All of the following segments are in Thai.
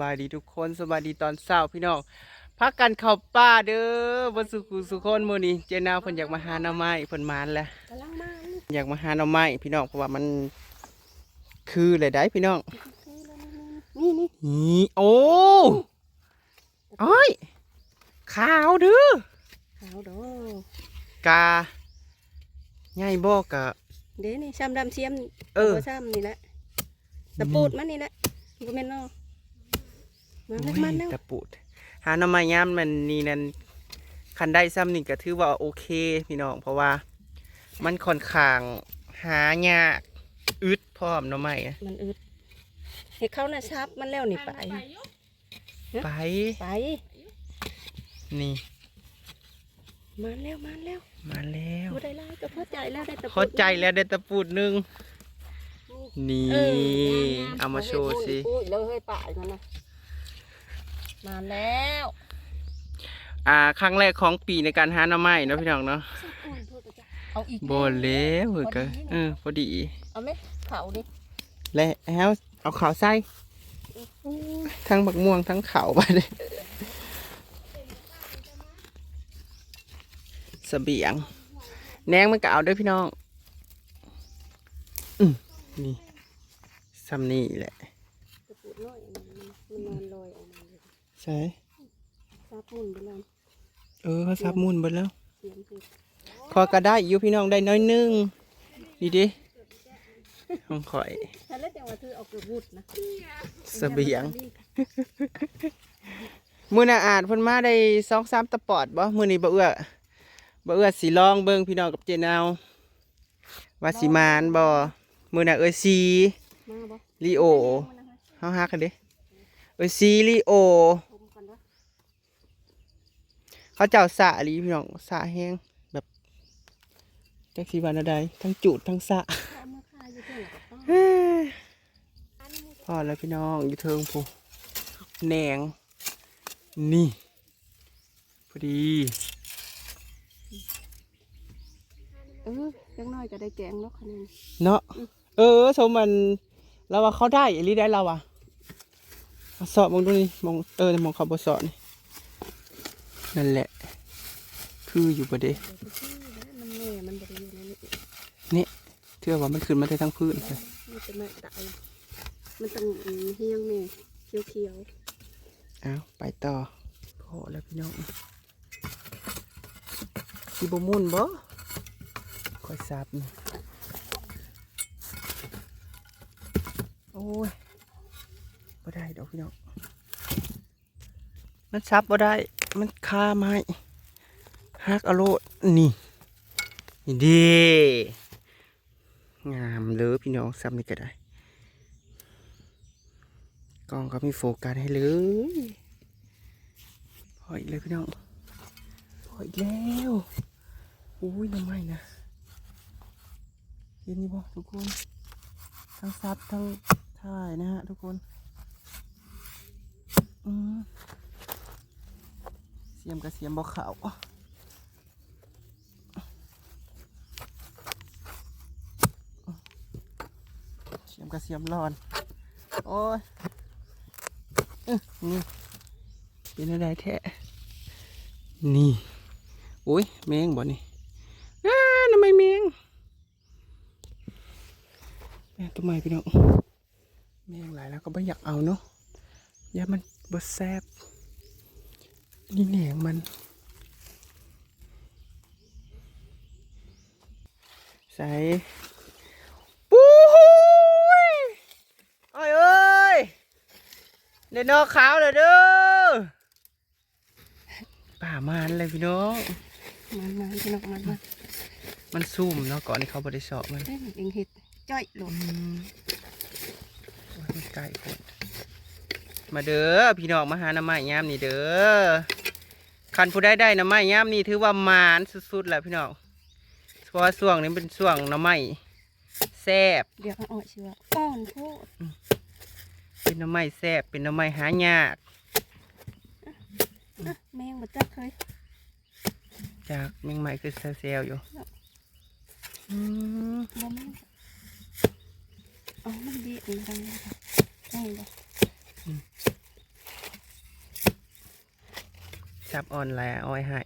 บายดีทุกคนสบายดีตอนเช้าพี่น้องพักกันเข้าป่าเด้อบนสุขุสุคนมื้อนี้เจนาวเพิ่นอยากมาหาหน่อไม้เพิ่นมานแล้วกำลังมาอยากมาหาหน่อไม้พี่น้องเพราะว่ามันคืออะไรได้พี่น้องนี่นี่นี่โอ้อ้อยขาวเด้อขาวดอกกาใหญ่บ่กะเด้นี่ช้ำดำเชียมเออบ่ช้ำนี่แหละตะปูดมันนี่แหละบ่แม่นเนาะ มาแล้วมันแล้วตะปูดหาหน่อไม้ยามมันนี่นั่นคันได้ซ้ำนี่ก็ถือว่าโอเคพี่น้องเพราะว่า มันค่อนข้างหายากอึดพร้อมหน่อไม้อะมันอึดให้เขาน่ะชับมันแล้วนี่ไป ไป ไป นี่ มาแล้วมาแล้วมาแล้วบ่ได้หลายก็พอใจแล้วได้ตะปูดเข้าใจแล้วได้ตะปูดหนึ่งนี่เออเอามาโชว์สิ อุ้ยเลยเฮ้ยป่ายมันนะ มาแล้วอ่าครั้งแรกของปีในการหาหน่อไม้เนาะพี่น้องเนาะเอาอีกบนแล้วเหมือนกันเออพอดีเอาไหมเขาดิและแล้วเอาขาวใส่ทั้งบักม่วงทั้งขาวไปเลยเสบียงแหนงมันก็เอาเด้วยพี่น้องอืมนี่ซ้ำนี่แหละตะปูดน้อยมันนอนลอยออกมา เลยใช่ซับมุนไปแล้วเออเขาซับมุนไปแล้วเสียงคือคอก็ได้อยู่พี่น้องได้น้อยหนึงดีดิของข่อยถ้าเล่นจังหวะคือเอาเกือบวุดนะเสบียงมือน่ะอาจเพิ่นมาได้สองสามตะปอดบ่มือนี้บ่เอื้อบ่เอื้อสิลองเบิ่งพี่น้องกับเจนาวว่าสิมานบ่มือน่ะเอ้ยซีมาบ่ลีโอเฮาฮักกันเด้เอ้ยซีลีโอผมก่อนวะ เขาเจ้าสะลีพี่น้องสะแห้งแบบจักสิว่าแนวใดทั้งจูดทั้งสะเอามาคายอยู่เพื่อนแล้วกับป้าพอแล้วพี่น้องอยู่เทิงผู้แหนงนี่พอดีเออจังน้อยก็ได้แกงแล้วคะแนนเนาะเออสมมันเราว่าเขาได้อีหลีได้เราอะเอาสอบมองดูนี่มองเออมองเขาบสอบนี่นั่นแหละ คืออยู่ประเดี๋ยวเดี๋ยวไปซื้อแล้วมันแม่มันบ่ได้อยู่ในนี้นี่เชื่อว่ามันขึ้นมาได้ทั้งพื้นเลยมันจะมาตายมันต้องเฮียงแม่เขียวเอาไปต่อพอแล้วพี่น้องสีบมุนบ่ค่อยซับนี่โอ้ยบ่ได้ดอกพี่น้องมันซับบ่ได้มันคาไม้ ฮักเอาโลนี่ดีงามเลยพี่น้องซับนี่ก็ได้กล้องก็มีโฟกัสให้เลยพออีกเลยพี่น้องพออีกแล้วอุ้ยน้ำไมนะเห็นนี่บ่ทุกคน ทั้งซับทั้งถ่ายนะฮะทุกคนอืมเสียมกับเสียมบ่ขาว มกับเสียมร้อน โอ้ยนี่เป็นอะไรแท้นี่โอ้ยแมงบ่นี่อ้าทำไมแมงแม่ตัวใหม่พี่น้องแมงหลายแล้วก็ไม่อยากเอาเนาะยามันบดแซบนี่แหนงมันใส่ปูยโอ้ยเอ้ย เดี๋ยวนอกขาวเลยเด้อป่ามานเลยพี่น้องๆมันมันพี่น้องมันมันมันซุ่มเนาะก่อนที่เขาบริสอบมันเอ้ยเองเห็ดจ้อยหลอืงมโอ้ยมันไก่โคตรมาเด้อพี่น้องมาหาน้ำไม้ยามนี่เด้อคันผู้ได้ได้น้ำไม้ยามนี่ถือว่ามานสุดๆแหละพี่น้องเพราะว่าช่วงนี้เป็นช่วงน้ำไม้แซ่บเดี๋ยวเอาอ่อยชิวะอ่อนโพด เป็นน้ำไม้แซ่บเป็นน้ำไม้หายากอะแมงบัดจักเคยจากแมงไม้คือเซลล์อยู่อืมบ่แม่งอ๋อมันดีอันดังเลยค่ะใช่บ่ซับออนไลน์อ้อยให้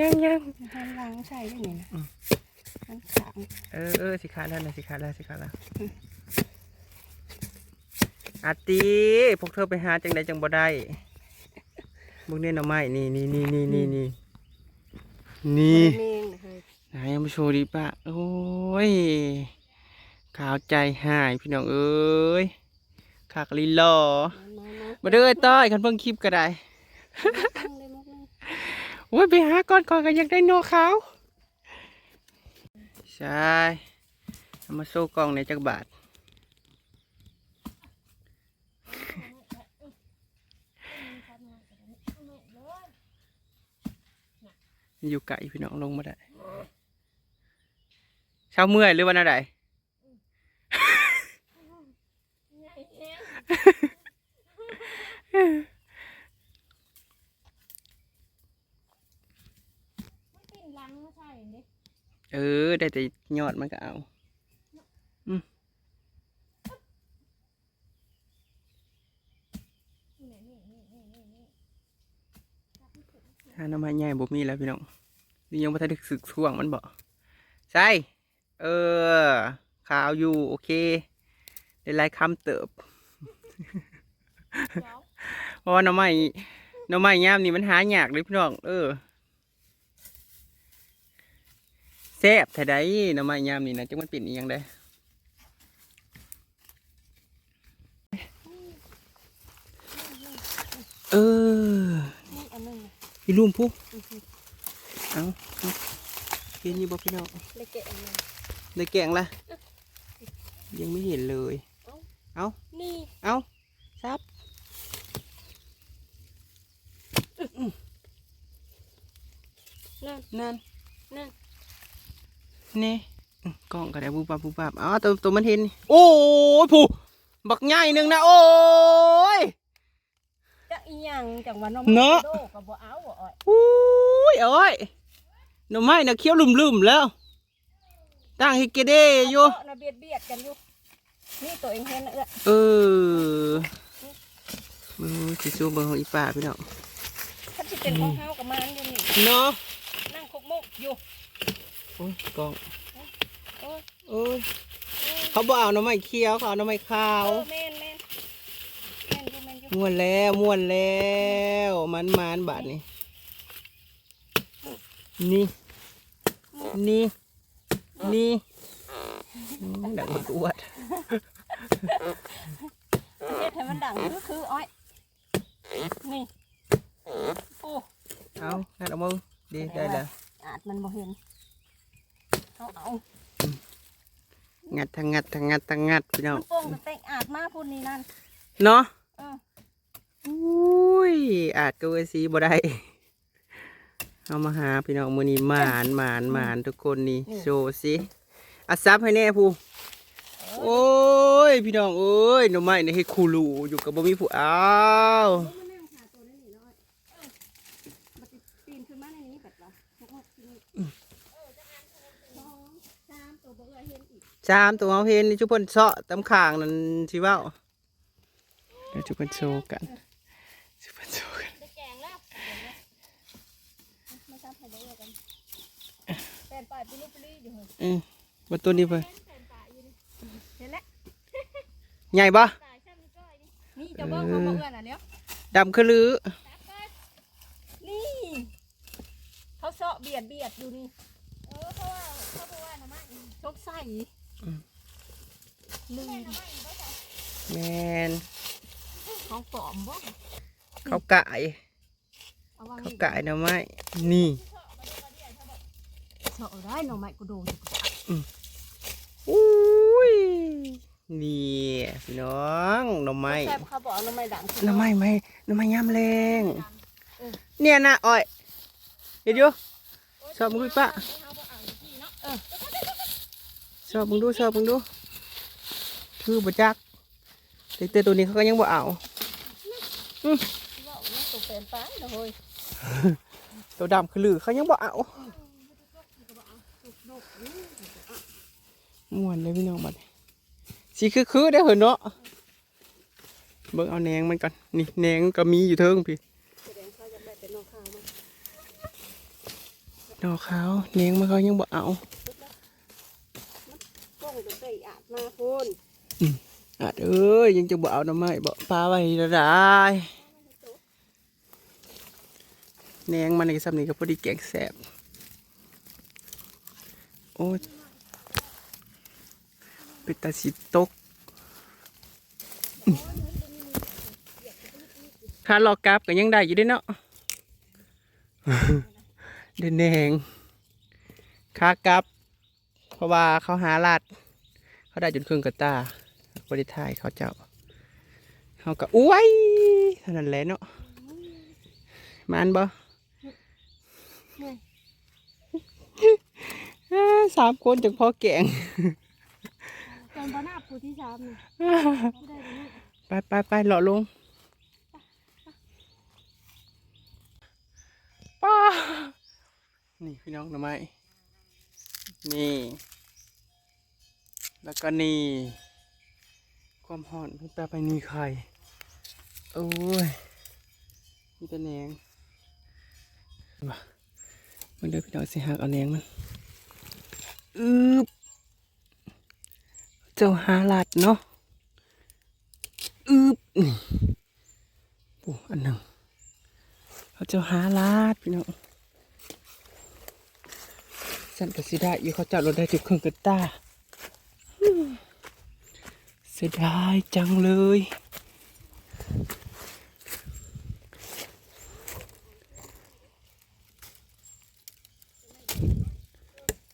ยังยังหันหลังใส่ได้นี่นะอืมมันขางเออเออสิขาดแล้วนะสิขาดแล้วสิขาดแล้ว อาตีพวกเธอไปหาจังใดจังบ่ได้พวกเนี้หน่อไม้นี่นี่นี่นี่นี่นี่นี่เมงเลยไหนมาโชว์ดิปะโอ้ยขาวใจหายพี่น้องเอ้ยขากลีหลอมาเด้อต้อยคันเพิ่งคลิปก็ได้โอ้ยไปหาก่อนก่อนก็อยากได้โนขาวใช่มาโซ่กล่องในจักบาท อยู่ไกลพี่น้องลงมาได้เช้าเมื่อยหรือวันอะไรกินลังมาใส่เด้เออ ได้แต่ยอดมันก็เอา ถ้าน้ำมันใหญ่บ่มีแล้วพี่น้องนี่ยังไม่ทันได้สึกช่วงมันบ่ใช่ เออ ข่าวอยู่ โอเคได้ลายคำเติบเพราะว่าน้ำไม้หน้ำไม้ยามนี่มันหายากเลยพี่น้อง เออแซ่บแต่ใดหน้ำไม้ยามนี่นะจังมันเป็นอีหยังได้เออ อันนึงพี่ลุมพุเอาเอาเห็นอยู่บ่พี่น้องเลยแกะอันนึงในแกงละยังไม่เห็นเลยนี่ เอาซับนั่น นั่น นั่น นี่อื้อกล้องก็ได้บูบับบูบับอ๋อตัวตัวมันเห็นนี่โอ้ยผู้บักใหญ่หนึ่งนะ โอ้ยจะ อีหยังจังว่าน้องเนาะโดก็บ่เอาบ่อ้อยอุ้ยเอ้ยหน่อไม้น่ะเคี้ยวลุ่มๆแล้วตั้งฮิกเกเด้อยู่เาะน่ะเบียดเบียดกันอยู่นี่ตัวเองเห็นนะเอ้อเออเบิ่งสิซูเบิ่งของอีป่าพี่น้องถ้าสิเป็นของเฮากับมันอยู่นี่เนาะนั่งคุกมุกอยู่โอ้ยกล้องโอ้ยโอ้ยโอ้ยเขาบอกเอาหน่อไม้เคี้ยวเขาเอาหน่อไม้ขาวเออแม่นแม่นแม่นอยู่แม่นอยู่ม่วนแล้วม่วนแล้วมันมันบาทนี่นี่นี่นี่อืมดังมันอวดเฮ็ดให้มันดังคือคืออ้อยนี่โอ้เอางัดเอามึงดีได้แล้วอาจมันบ่เห็นเอาเอางัดทางงัดทางงัดทางงัดพี่น้องมันโป่งมันเตะอาจมาพูดนี่นั่นเนาะเอออุ้ย อาจก็เวสีบ่ได้เอามาหาพี่น้องมือนี้หมานหมานหมานทุกคนนี่โชว์สิอาซับให้แน่ผู้โอ้ย พี่น้องเอ้ยหน่อไม้ในเฮ็ดคูรูอยู่กับบ่มีผู้อ้าวมานั่งหาตัวนั่นนี่น้อยเออมันสิปีนขึ้นมาในนี้กัดวะพวกมันกินเออจะอันสองสามตัวบ่เคยเห็นอีกสามตัวเฮาเห็นนี่ทุกคนเซาะตำข้างนั่นสิเว้าเดี๋ยวทุกคนโชว์กันทุกคนโชว์กัน จะแกงแล้ว มาทำให้ได้กันแฟนป่ายปุลุปุลีอยู่เหรออืมบ่ตัวนี้ไปแฟนป่ายอยู่นี่เห็นแล้วใหญ่บ่ตายช่างก้อยนี่นี่จะบอกเขาบอกเอื้อนอะเนี้ยดำคือลือนี่ เขาเสาะเบียดเบียดอยู่นี่ เออเพราะว่าเขาบอกว่าน้ำมันชกใส่ลืมแมนเขาปลอมบ่เขากายเอาวางเขานี่กายหน่อไม้นี่ เสาะได้หน่อไม้กูโดนอุ้ยนี่พี่น้องหน่อไม้แซ่บเขาบอกเอาหน่อไม้ดังหน่อไม้ไหมหน่อไม้ยามแรงเออเนี่ยนะอ้อยเห็นอยู่ชอบมึงดูปะชอบมึงดูชอบมึงดูคือบ่จักแต่แต่ตัวนี้เขาก็ยังบ่เอาว่ามันตกเป็นป้าเลยตัวดำคือลือเขายังบ่เอา ม่วนเลยพี่น้องบัดสีคือคือได้เห็นเนาะเบิ่งเอาแหนงมันก่อนนี่แหนงก็มีอยู่เทิงพี่ดอกขาวแหนงมันเขายังบ่เอามาพูนอะเอ้ยยังจะบ่เอาน้ำไม้บ่ปลาไว้ได้แหนงมันในซ้ำนี้ก็พอดีแกงแสบโอ้ เป็นตาสิตกอื้ารอกราฟก็ยังได้อยู่เด้เนาะเด่นแหงคากราฟเพราะว่าเขาหาลาด เขาได้จนครึ่งกระตาบริทายเขาเจ้าเขาก็อุ้ยเท่านั้นแหละเนาะมันบ่สามคนจังพอแกงูที่สามไปไปไปเลาะลงป้านี่พี่น้องหน่อไม้นี่ แล้วก็นี่ ความหอนมันแปลไปนี่ไข่โอ้ยมีแต่แหนงมามันเดินพี่น้องสิหักเอาแหนงมันอึบ เจ้าหาลัดเนาะอึบนี่โอ้อันหนึ่งเขาเจะหาลาดพี่น้องสันก็สิได้อยู่เขาเจับรถได้จุดเครื่องกระตาเสียดายจังเลย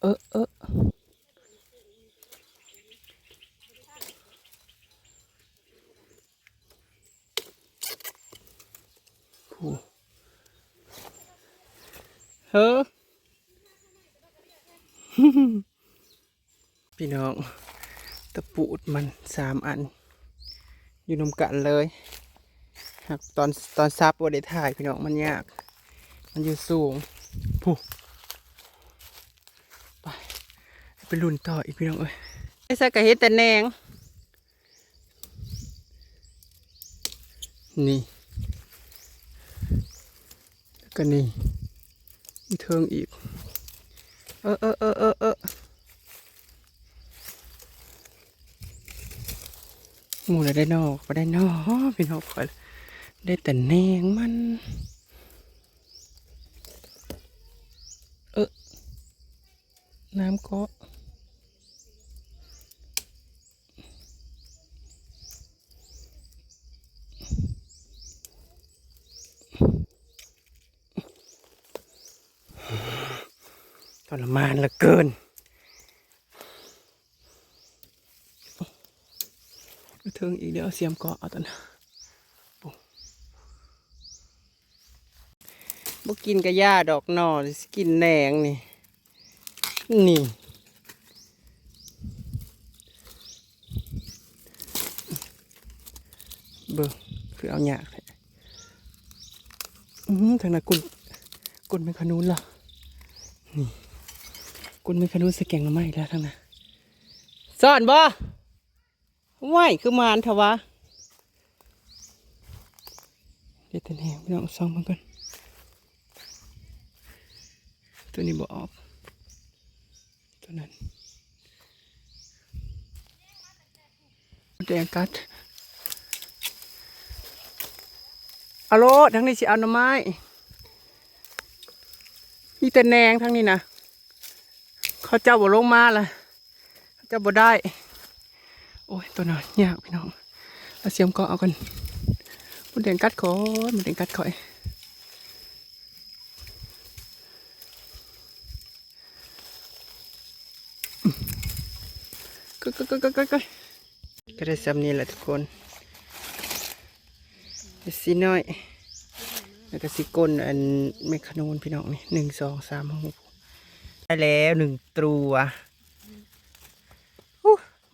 เออเออ โอ้เฮ้อ พี่น้อง ตะปูดมัน สามอัน อยู่นมกันเลยหากตอนตอนซับว่าได้ถ่ายพี่น้องมันยาก มันอยู่สูงผู้ไปไปลุ่นต่ออีกพี่น้องเอ้ยไอ้สักกะเฮ็ดแต่แหนง นี่แล้วก็นี่มีเทิงอีก เออเออเออเออเออ หมูเลยได้นอกไปได้นอกพี่น้องคอยได้แต่แนงมัน เออน้ำก็ทรมานเหลือเกิน เทิงอีกเดี๋ยวเสียมเกาะเอาตอนนะปุ๊บบ่กินกระยาดอกหนอสิกินแหนงนี่ นี่ เบิ่งคือเอาหยากแท้อือทางนั้นกุนกุนเป็นขนุนเหรอนี่กุนเป็นขนุนสแกงละไม้แล้วทางนั้นซ่อนบ่ ว่ายคือมารเถอะวะ เดี๋ยวตันแหงพี่น้องซองมันก่อน ตัวนี้บออก ตัวนั้นแดงกัดเอาโลทั้งนี้สิเอาหน่อไม้มีแต่แหนงทั้งนี้นะเขาเจ้าบ่ลงมาละเขาเจ้าบ่ได้ โอ้ยตัวน้อยยากพี่น้องเอาเสียมก็เอากันมันเด่นกัดคอยมันเด่นกัดคอยก็ก็ก็ก็ก็ก็ก็ได้ซ้ำนี่แหละทุกคนเสียวสีน้อย แล้วก็สีก้นอันเมคาโนนพี่น้องนี่หนึ่งสองสามหกได้แล้วหนึ่งตัว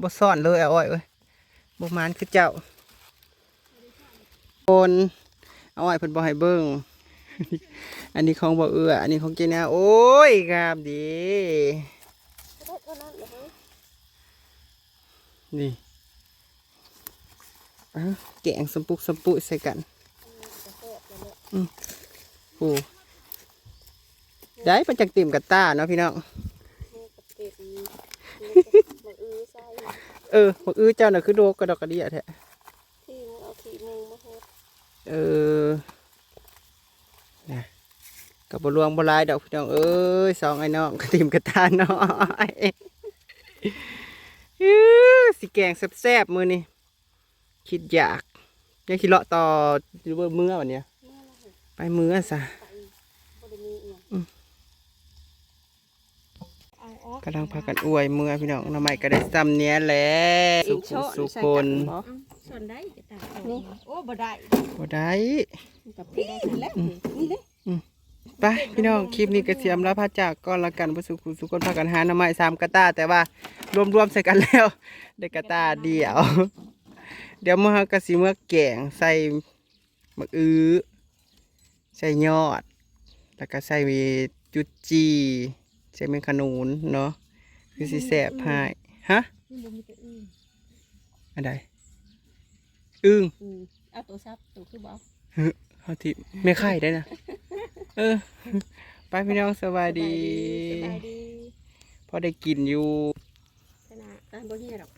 บ่ซ่อนเลยเอาอ้อยเอ้ยบ่มานคือเจ้าคนเอาอ้อยเพิ่นบ่ให้เบิ่งอันนี้ของบ่เอื้ออันนี้ของเจนาโอ้ยงามดีนี่แกงสมปุกสมปุใส่กันจะแซ่บแล้โอ้ได้มันจังติ่มกับตาเนาะพี่น้อง หมูกับเป็ดนี่มาอื้อใส่ เออบักอื้อเจ้าน่ะคือโดกกระดอกกระเดียแท้ที่มึงเอาขี้มูมาเฮ็ดเออนะกับบรวงบหลายดอกพี่น้องเอ้ยสองไอ้น้องกระติ่มกระตาน้อยอื้อสิแกงแซ่บๆมือนี่คิดอยากยังคิดเลาะต่ออยู่เบอร์เมื่อวันเนี้ยเมื่อละหกไปเมื่อซะ ไปบ่ได้มีอีหยัง อืม เอาออ กกำลังพากันอวยเมื่อพี่น้องน้ำใหม่ก็ได้ซ้ำเนี้ยแหละสุขสุขคนส่วนได้จะตากนี่โอ้บ่ได้บ่ได้กับพี่แล้วนี่เด้ไปพี่น้องคลิปนี้ก็เสียมแล้วพาจากก่อนละกันประสุขสุขคนพากันหาหน้ำใหม่สามกระตาแต่ว่ารวมๆใส่กันแล้วได้กระตาเดียว เดี๋ยวมื่อกระสีเมื่อแกงใส่มะอื้อใส่ยอด แล้วก็ใส่จุดจี ใส่เมงขนุนเนาะคือสิแสบให้ฮะนี่บ่มีแต่อื่นอันใดอึ้งอืมเอาตัวซับตัวคือบ่เอาที่ไม่ไข่ได้นะเออไปพี่น้องสบายดีสบายดีพอได้กินอยู่ขนาดการบ่เฮียดอก